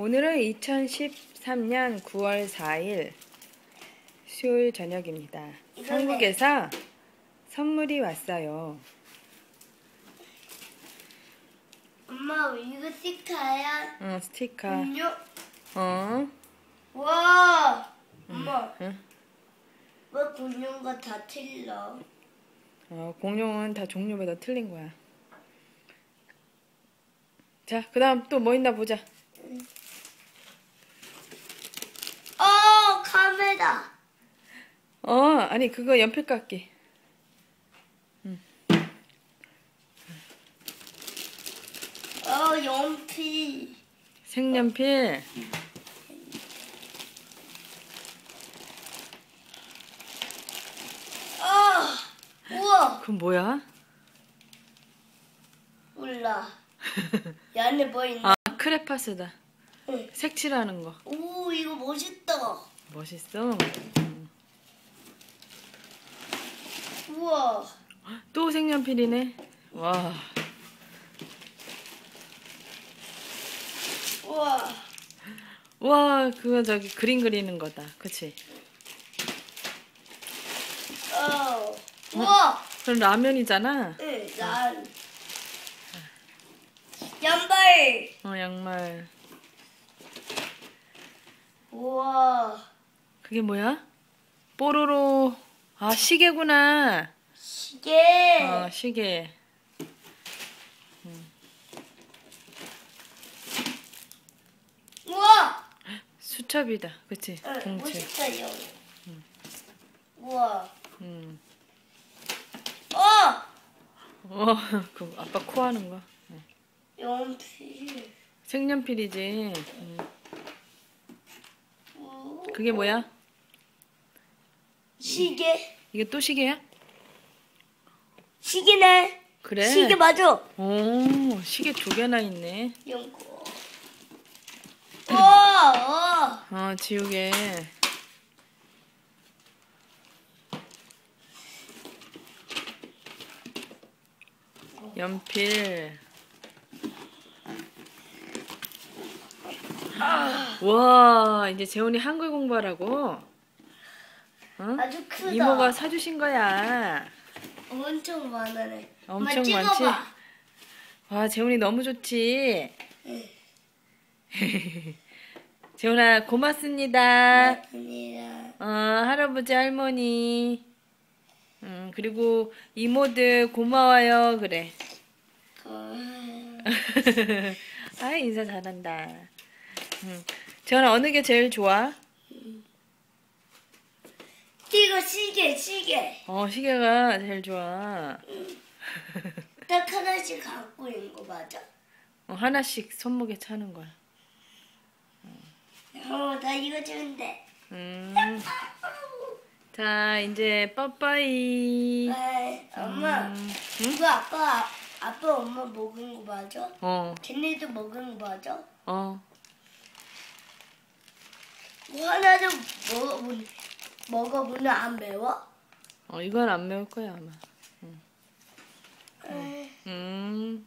오늘은 2013년 9월 4일 수요일 저녁입니다. 한국에서 선물이 왔어요. 엄마 이거 스티커야? 어, 스티커. 음료? 어? 와 엄마 응? 왜 군용과 다 틀려? 어, 공룡은 다 종류마다 틀린 거야. 자, 그 다음 또 뭐 있나 보자. 어 카메라 어, 아니, 그거 연필 깎기. 어 연필 색연필. 어 우와 그건 뭐야? 몰라 이 안에 뭐 있나? 아, 크레파스다. 응. 색칠하는 거. 오 이거 멋있다 멋있어. 우와 또 색연필이네. 와. 우와 와, 그거 저기 그림 그리는 거다. 그치? 어 우와 그럼 라면이잖아. 응 난 양발 어, 양말. 우와 그게 뭐야? 뽀로로. 아, 시계구나. 시계 어, 시계. 우와 수첩이다. 그치? 응, 공책. 멋있어요. 우와. 음. 어! 어, 그 아빠 코 하는 거. 연필. 색연필이지. 음. 우- 그게 뭐야? 시계. 이게 또 시계야? 시계네. 그래. 시계 맞아. 오, 시계 두 개나 있네. 연고. 우와! 어. 어, 지우개. 연필. 와, 이제 재훈이 한글 공부하라고. 어? 아주 크다. 이모가 사주신 거야. 엄청 많아네. 엄청 많지? 와, 재훈이 너무 좋지. 응. 재훈아, 고맙습니다. 아니라. 어, 할아버지, 할머니. 음, 그리고 이모들 고마워요. 그래. 거. 아, 인사 잘한다. 음. 재훈아, 어느 게 제일 좋아? 이거 시계, 시계. 어, 시계가 제일 좋아. 딱 하나씩 갖고 있는 거 맞아? 어, 하나씩 손목에 차는 거야. 어, 나 이거 주는데. 음. 자, 이제 빠빠이. 아, 엄마. 음. 이거 아빠, 아빠 엄마 먹은 거 맞아? 어, 걔네도 먹은 거 맞아? 어. 뭐 하나도 먹어보니, 먹어보면 안 매워? 어, 이건 안 매울 거야, 아마. 에이, 음.